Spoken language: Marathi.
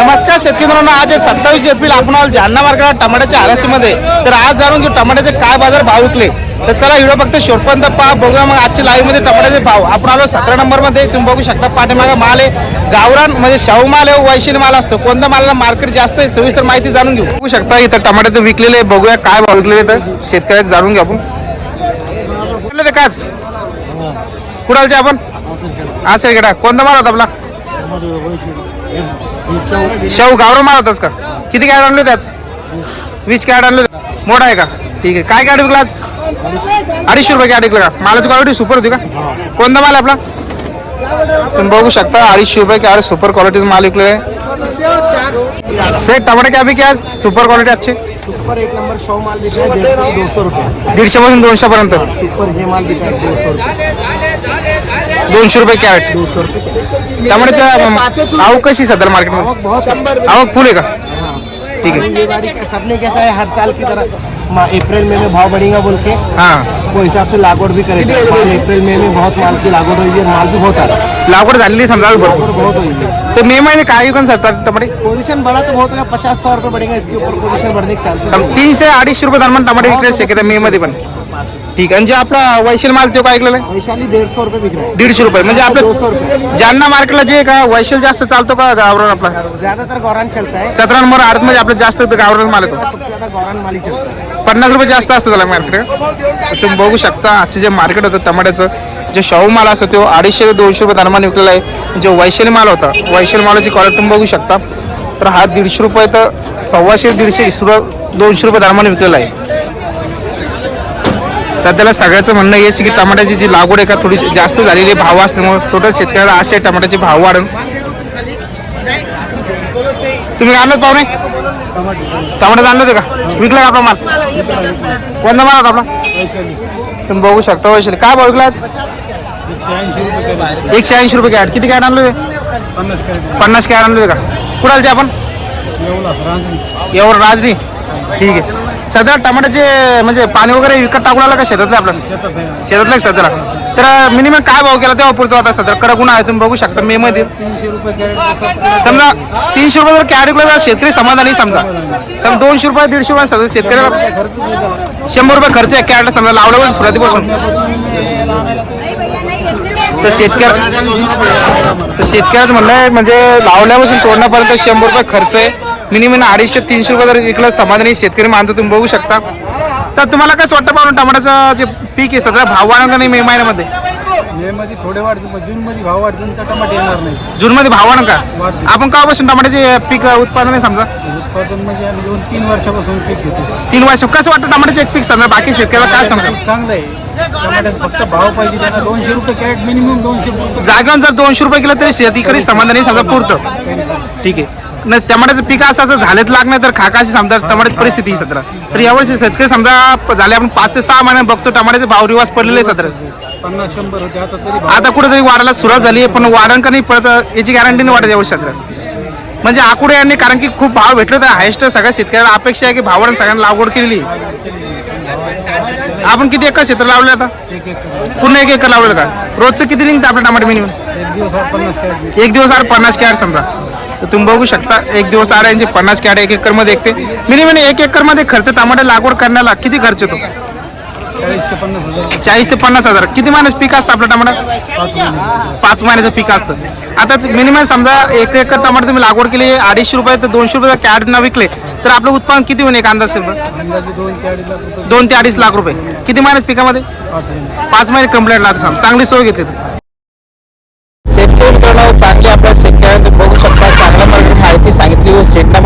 नमस्कार शेतकरी मित्रांनो आज सत्तावीस एप्रिल. आपण आलो जालना मार्केट टमाट्याच्या आरसीमध्ये तर आज जाणून घेऊ टमाट्याचे काय बाजार भाव विकले. तर चला व्हिडिओ फक्त शेवटपर्यंत पहा. बघूया मग आजच्या लाईव्हमध्ये टमाट्याचे भाव. आपण आलो सतरा नंबरमध्ये. तुम्ही बघू शकता पाठीमागा माल आहे. गावरान म्हणजे शाहू माल आहे वैशिल माल असतो. कोणत्या मालाला मार्केट जास्त आहे सविस्तर माहिती जाणून घेऊ. बघू शकता इथं टमाट्याचे विकलेले आहे. बघूया काय भाव विकलेले तर शेतकऱ्याचे जाणून घेऊ आपण. ते काच कुडालचे आपण? असं आहे कोणता माल होता आपला? शाहू गावरा माल होताच का? किती कॅरेट आणले त्याच वीस कॅरेट आणले. मोठा आहे का? ठीक आहे. काय कॅरेट विकला आज? अडीचशे रुपये कॅरेट विकला का? मालाची क्वालिटी सुपर होती का? कोणता माल आपला? तुम्ही बघू शकता अडीचशे रुपये कॅरेट सुपर क्वालिटीचा माल विकले आहे सेट टमाटे क्या बिके आज? सुपर क्वालिटी अच्छे सुपर एक नंबर सौ माल बिका है डेढ़ सौ दो सौ रुपये. दीडशे पासून दोनशे पर्यंत सुपर माल है दो सौ रुपये. दोनशे रुपये कॅरेट. दो सौ रुपये टमाट्याच्या आवक कशी सध्या मार्केटमध्ये आवक बहुत है आवक फुल का? ठीक गाड़ी का सबने कैसा है हर साल की तरह मा- अप्रैल में में भाव बढ़ेगा बोल के हां. वो हिसाब से लागवड भी करेगा। अप्रैल में में बहुत माल की लागवड हुई है माल भी बहुत आ रहा है। लागवड झालेली समजा बहुत हुई है तर मे महिने काय विकून जातात टमाटे? पोजीशन बढ़ा तो बहुत होगा पचास सौ रुपये बढ़ेगा इसके ऊपर पोजीशन बढ़ने के चांसेस सम- तीनशे अडीचशे रुपये दरम्यान टमाटे विकले शक्यता मे मध्ये पण. ठीक आहे. आणि जे आपला वैशिल माल तो काय ऐकलेला आहे? वैशाली डेढ़ सौ रुपये बिक रहा है दीडशे रुपये. म्हणजे दो सौ आपलं रुपये. जालना मार्केटला जे का वैशिल जास्त चालतो का गावरान आपला? ज्यादातर गौरान चलता है सतरा नंबर आठमध्ये आपलं जास्त गावरान माल येतो. सबसे ज्यादा गौरान माल चलता है पन्नास रुपये जास्त असतं त्याला मार्केट तुम्ही बघू शकता आजचे जे मार्केट होतं टमाट्याचं जे शाहू माल असतो तो अडीचशे ते दोनशे रुपये दरम्यान विकलेला आहे. जो वैशाली माल होता वैशाली मालाची क्वालिटी तुम्ही बघू शकता. तर हा दीडशे रुपये तर सव्वाशे दीडशे वीस रुपये दोनशे रुपये दरम्यान विकलेला आहे. सध्याला सगळ्याचं म्हणणं हेच आहे की टमाट्याची जी लागवड आहे का थोडी जास्त झालेली भाव असल्यामुळे टोटल शेतकऱ्याला आशा आहे टमाट्याचे भाव वाढून. तुम्ही आणलं पाहुणे टमाटे आणलं होते का? विकला का आपला माल? कोणता माल होता आपला? तुम्ही बघू शकता वैशाली. काय भाव एकशे ऐंशी रुपये कॅट किती कॅट आणलं होते? पन्नास कॅट आणलं होते का? कुणालचे आपण? एवढं राजनी ठीक आहे. सध्या टमाट्याचे म्हणजे पाणी वगैरे विकत टाकून आला का शेतातलं आपलं? शेतातलं का सध्याला? तर मिनिमम काय भाव केला तेव्हा पुरतो आता सध्या? कडक उन्हा आहे तुम्ही बघू शकता मे मध्ये. समजा तीनशे रुपये जर कॅरेट विकला शेतकरी समाधानी समजा. समजा दोनशे रुपये दीडशे रुपये समजा शेतकऱ्याला शंभर रुपये खर्च आहे कॅरेट समजा लावल्यापासून सुरुवातीपासून. तर शेतकऱ्या तर शेतकऱ्याचं म्हणणं आहे म्हणजे लावल्यापासून तोडण्यापर्यंत शंभर रुपये खर्च आहे. मिनिमम अडीचशे तीनशे रुपये जर विकलं समाधानी शेतकरी मानतो तुम्ही बघू शकता. तर तुम्हाला कसं वाटतं पाहून टमाट्याचं जे पीक आहे सध्या भाव का नाही मे महिन्यामध्ये? मे मध्ये थोडे वाढतील पण जून मध्ये भाव वाढतील तर टमाटे येणार नाही जूनमध्ये भाव वाढन का. आपण केव्हापासून टमाट्याचे पीक उत्पादन आहे समजा? उत्पादन म्हणजे आम्ही दोन तीन वर्षापासून पीक घेतो. तीन वर्ष. कसं वाटतं टमाट्याचे एक पीक समजा बाकी शेतकऱ्याला काय समजा? पीक चांगलं आहे. फक्त भाव पाहिजे त्यांना दोनशे रुपये कॅरेट मिनिमम दोनशे रुपये. जागेवर जर दोनशे रुपये केलं तरी शेतकरी समाधानी समजा पुरतं. ठीक आहे. नाही टमाट्याचं पीक असं असं झालेत लागणार तर खाकाशी समजा टमाट्याची परिस्थिती सध्या. तर यावर्षी शेतकरी समजा झाले आपण पाच ते सहा महिने बघतो टमाट्याचे भाव रिवाज पडलेले पन्नास शंभर होते आता तरी आता कुठेतरी वाढायला सुरुवात झाली आहे पण वाढण का नाही पडत याची गॅरंटी नाही वाटत यावर्षी सध्या. म्हणजे आकुडे यांनी कारण की खूप भाव भेटले तर हायस्ट सगळ्या शेतकऱ्याला अपेक्षा आहे की भावानं सगळ्यांना लागवड केलेली आपण किती एकर क्षेत्र लावले आता. पूर्ण एक एकर लावलेलं का? रोजचं किती निघतं आपलं टमाटे मिनिमम एक दिवस आठ पन्नास पन्नास कॅड समजा. तर तुम्ही बघू शकता एक दिवस आड यांची पन्नास कॅड एक एकरमध्ये एकते मिनिमम एक एकरमध्ये खर्च टमाटे लागवड करण्याला किती खर्च येतो? चाळीस ते पन्नास हजार. किती महिन्याचं पीक असतं आपलं टमाटा पाच महिन्याचं पीक असतं. आता मिनिमम समजा एक एकर टमाटे तुम्ही लागवड केली अडीचशे रुपये तर दोनशे रुपये कॅड न विकले तर आपलं उत्पादन किती होईल एक अंदाज दोन ते अडीच लाख रुपये दोन ते अडीच लाख रुपये. किती महिन्यात पिकामध्ये? पाच महिने कंप्लेंट लागते चांगली सोय घेतली शेतकरी मित्रांनो चांगली sweet